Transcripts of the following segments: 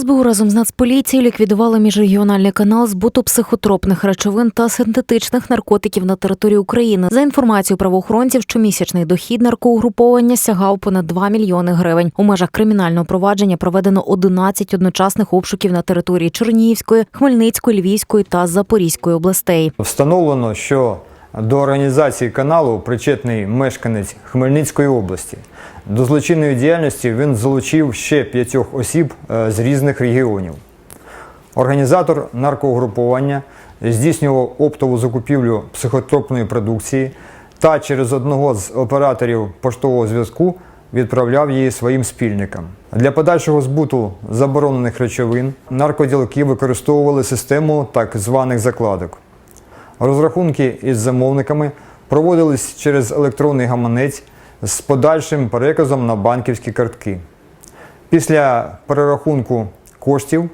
СБУ разом з Нацполіцією ліквідували міжрегіональний канал збуту психотропних речовин та синтетичних наркотиків на території України. За інформацією правоохоронців, щомісячний дохід наркоугруповання сягав понад 2 мільйони гривень. У межах кримінального провадження проведено 11 одночасних обшуків на території Чернігівської, Хмельницької, Львівської та Запорізької областей. Встановлено, що до організації каналу причетний мешканець Хмельницької області. До злочинної діяльності він залучив ще п'ятьох осіб е, з різних регіонів. Організатор наркоугруповання здійснював оптову закупівлю психотропної продукції та через одного з операторів поштового зв'язку відправляв її своїм спільникам. Для подальшого збуту заборонених речовин наркоділки використовували систему так званих закладок. Розрахунки із замовниками проводились через електронний гаманець з подальшим переказом на банківські картки. Після перерахунку коштів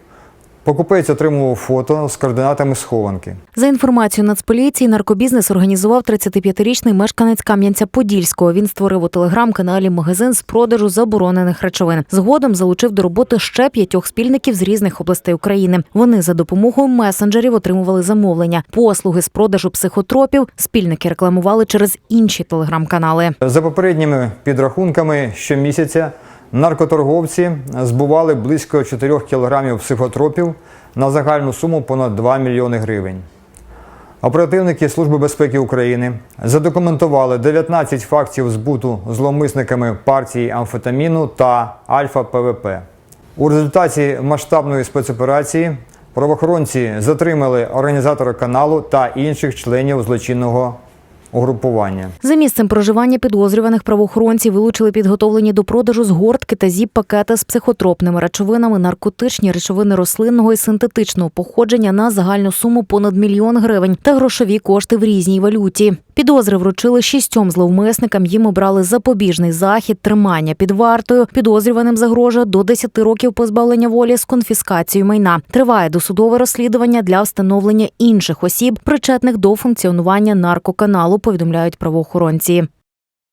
покупець отримував фото з координатами схованки. За інформацією Нацполіції, наркобізнес організував 35-річний мешканець Кам'янця-Подільського. Він створив у телеграм-каналі магазин з продажу заборонених речовин. Згодом залучив до роботи ще п'ятьох спільників з різних областей України. Вони за допомогою месенджерів отримували замовлення. Послуги з продажу психотропів спільники рекламували через інші телеграм-канали. За попередніми підрахунками, щомісяця наркоторговці збували близько 4 кілограмів психотропів на загальну суму понад 2 мільйони гривень. Оперативники Служби безпеки України задокументували 19 фактів збуту зловмисниками партії амфетаміну та альфа-ПВП. У результаті масштабної спецоперації правоохоронці затримали організатора каналу та інших членів злочинного угрупування. За місцем проживання підозрюваних правоохоронці вилучили підготовлені до продажу згортки та зіп-пакети з психотропними речовинами, наркотичні речовини рослинного і синтетичного походження на загальну суму понад мільйон гривень та грошові кошти в різній валюті. Підозри вручили шістьом зловмисникам. Їм обрали запобіжний захід, тримання під вартою. Підозрюваним загрожує до 10 років позбавлення волі з конфіскацією майна. Триває досудове розслідування для встановлення інших осіб, причетних до функціонування наркоканалу. Повідомляють правоохоронці.